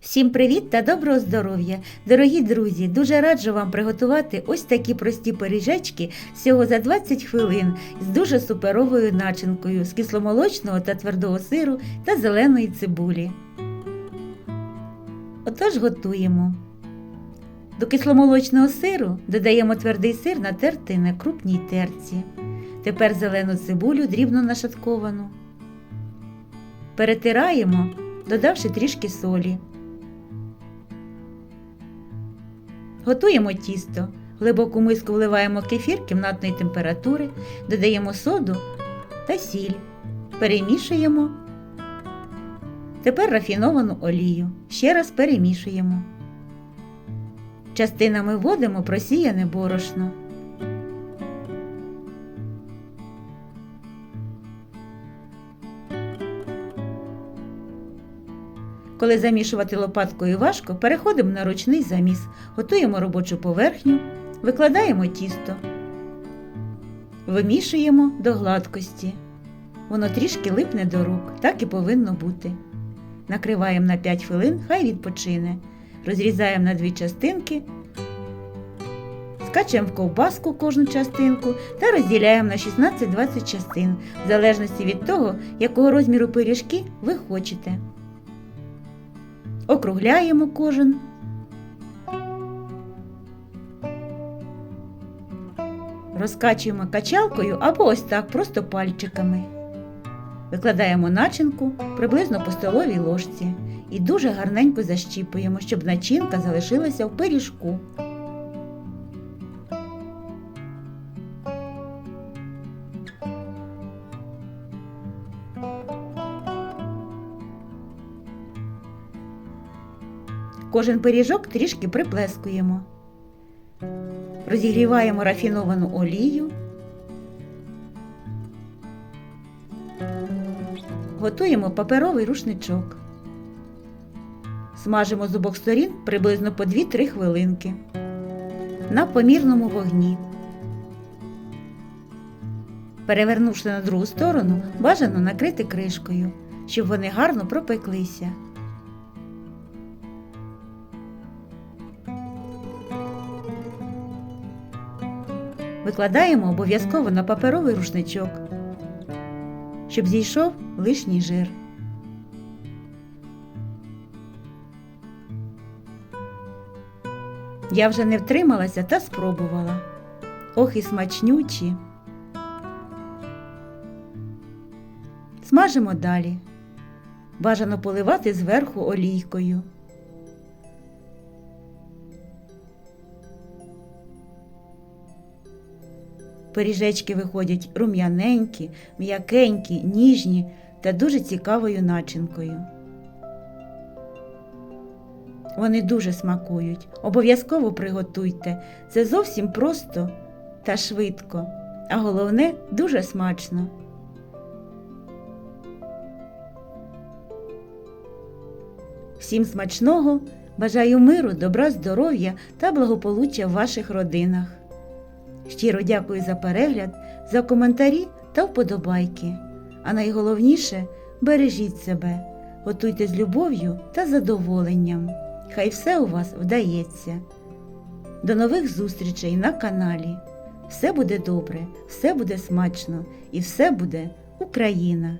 Всім привіт та доброго здоров'я! Дорогі друзі! Дуже раджу вам приготувати ось такі прості пиріжечки всього за 20 хвилин з дуже суперовою начинкою з кисломолочного та твердого сиру та зеленої цибулі. Отож готуємо. До кисломолочного сиру додаємо твердий сир натертий на крупній терці. Тепер зелену цибулю дрібно нашатковану. Перетираємо, додавши трішки солі. Готуємо тісто. В глибоку миску вливаємо кефір кімнатної температури, додаємо соду та сіль. Перемішуємо. Тепер рафіновану олію. Ще раз перемішуємо. Частинами вводимо просіяне борошно. Коли замішувати лопаткою важко, переходимо на ручний заміс, готуємо робочу поверхню, викладаємо тісто, вимішуємо до гладкості. Воно трішки липне до рук, так і повинно бути. Накриваємо на 5 хвилин, хай відпочине. Розрізаємо на дві частинки, скачемо в ковбаску кожну частинку та розділяємо на 16-20 частин, в залежності від того, якого розміру пиріжки ви хочете округляємо кожен. Розкачуємо качалкою або ось так, просто пальчиками. Викладаємо начинку приблизно по столовій ложці і дуже гарненько защіпуємо, щоб начинка залишилася в пиріжку. Кожен пиріжок трішки приплескуємо. Розігріваємо рафіновану олію. Готуємо паперовий рушничок. Смажимо з обох сторін приблизно по 2-3 хвилинки. На помірному вогні. Перевернувши на другу сторону, бажано накрити кришкою, щоб вони гарно пропеклися. Викладаємо обов'язково на паперовий рушничок, щоб зійшов лишній жир. Я вже не втрималася та спробувала. Ох і смачнючі. Смажимо далі. Бажано поливати зверху олійкою. Пиріжечки виходять рум'яненькі, м'якенькі, ніжні та дуже цікавою начинкою. Вони дуже смакують. Обов'язково приготуйте. Це зовсім просто та швидко, а головне дуже смачно. Всім смачного! Бажаю миру, добра, здоров'я та благополуччя в ваших родинах. Щиро дякую за перегляд, за коментарі та вподобайки. А найголовніше бережіть себе, готуйте з любов'ю та задоволенням. Хай все у вас вдається. До нових зустрічей на каналі. Все буде добре, все буде смачно і все буде Україна!